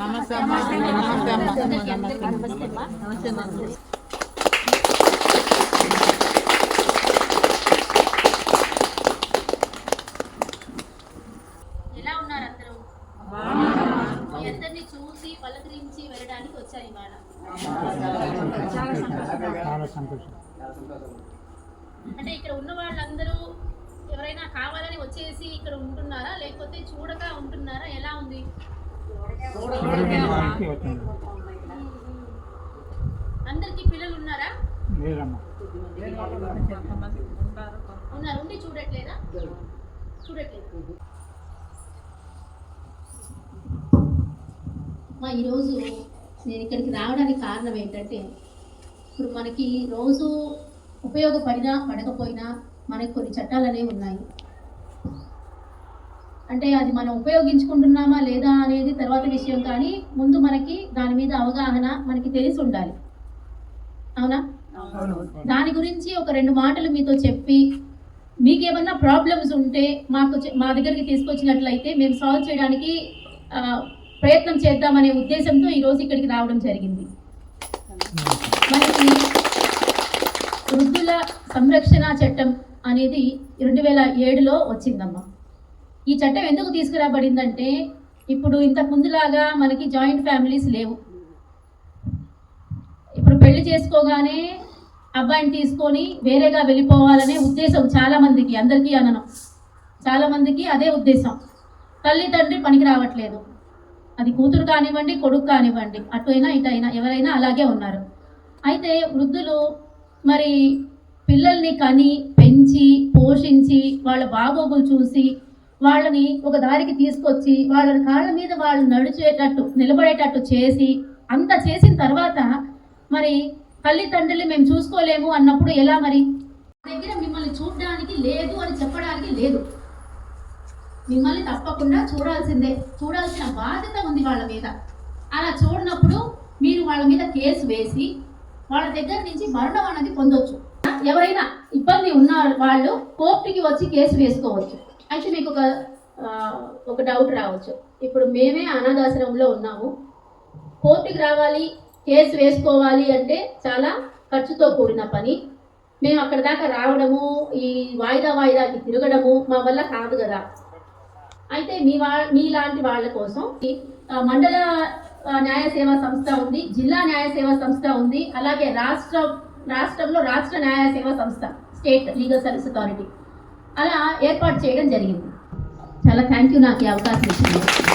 నమస్తే అమ్మా. నమస్తే అమ్మా. నమస్తే అమ్మా. ఎలా ఉన్నారు అందరూ? మీ అందరినీ చూసి పలకరించి వెళ్ళడానికి వచ్చారు ఇవాళ చాలా సంతోషం. అంటే ఇక్కడ ఉన్న వాళ్ళందరూ ఎవరైనా కావాలని వచ్చేసి ఇక్కడ ఉంటున్నారా? లేకపోతే చూడక ఉంటున్నారా? ఎలా అందరికీ పిల్లలు ఉన్నారా? ఉన్నారు. ఉండి చూడట్లేదా? చూడట్లేదు. మా ఈరోజు నేను ఇక్కడికి రావడానికి కారణం ఏంటంటే ఇప్పుడు మనకి రోజు ఉపయోగపడినా పడకపోయినా మనకి కొన్ని చట్టాలు అనేవి ఉన్నాయి. అంటే అది మనం ఉపయోగించుకుంటున్నామా లేదా అనేది తర్వాత విషయం. కానీ ముందు మనకి దాని మీద అవగాహన మనకి తెలిసి ఉండాలి అవునా. దాని గురించి ఒక రెండు మాటలు మీతో చెప్పి మీకేమన్నా ప్రాబ్లమ్స్ ఉంటే మాకు మా దగ్గరికి తీసుకొచ్చినట్లయితే మేము సాల్వ్ చేయడానికి ప్రయత్నం చేద్దామనే ఉద్దేశంతో ఈరోజు ఇక్కడికి రావడం జరిగింది. మనకి వృద్ధుల సంరక్షణ చట్టం అనేది రెండు వేల ఏడులో వచ్చిందమ్మా. ఈ చట్టం ఎందుకు తీసుకురాబడిందంటే ఇప్పుడు ఇంతకు ముందులాగా మనకి జాయింట్ ఫ్యామిలీస్ లేవు. ఇప్పుడు పెళ్ళి చేసుకోగానే అబ్బాయిని తీసుకొని వేరేగా వెళ్ళిపోవాలనే ఉద్దేశం చాలా మందికి అందరికీ అనను. చాలా మందికి అదే ఉద్దేశం. తల్లి తండ్రి పనికి రావట్లేదు. అది కూతురు కానివ్వండి కొడుకు కానివ్వండి అటైనా ఇటైనా ఎవరైనా అలాగే ఉన్నారు. అయితే వృద్ధులు మరి పిల్లల్ని కని పెంచి పోషించి వాళ్ళ బాగోగులు చూసి వాళ్ళని ఒక దారికి తీసుకొచ్చి వాళ్ళ కాళ్ళ మీద వాళ్ళు నడిచేటట్టు నిలబడేటట్టు చేసి అంత చేసిన తర్వాత మరి తల్లిదండ్రులు మేము చూసుకోలేము అన్నప్పుడు ఎలా మరి? దగ్గర మిమ్మల్ని చూడడానికి లేదు అని చెప్పడానికి లేదు. మిమ్మల్ని తప్పకుండా చూడాల్సిందే. చూడాల్సిన బాధ్యత ఉంది వాళ్ళ మీద. అలా చూడనప్పుడు మీరు వాళ్ళ మీద కేసు వేసి వాళ్ళ దగ్గర నుంచి మరణం అనేది పొందొచ్చు. ఎవరైనా ఇబ్బంది ఉన్న వాళ్ళు కోర్టుకి వచ్చి కేసు వేసుకోవచ్చు. అయితే మీకు ఒక ఒక డౌట్ రావచ్చు. ఇప్పుడు మేమే అనాథాశ్రమంలో ఉన్నాము. కోర్టుకి రావాలి కేసు వేసుకోవాలి అంటే చాలా ఖర్చుతో కూడిన పని. మేము అక్కడ దాకా రావడము ఈ వాయిదా వాయిదాకి తిరగడము మా వల్ల కాదు కదా. అయితే మీ వా మీలాంటి వాళ్ళ కోసం ఈ, మండల న్యాయ సేవా సంస్థ ఉంది జిల్లా న్యాయ సేవా సంస్థ ఉంది అలాగే రాష్ట్ర రాష్ట్రంలో రాష్ట్ర న్యాయ సేవా సంస్థ స్టేట్ లీగల్ సర్వీస్ అథారిటీ. అలా ఏర్పాటు చేయడం జరిగింది. చాలా థ్యాంక్ యూ నాకు ఈ అవకాశం ఇచ్చింది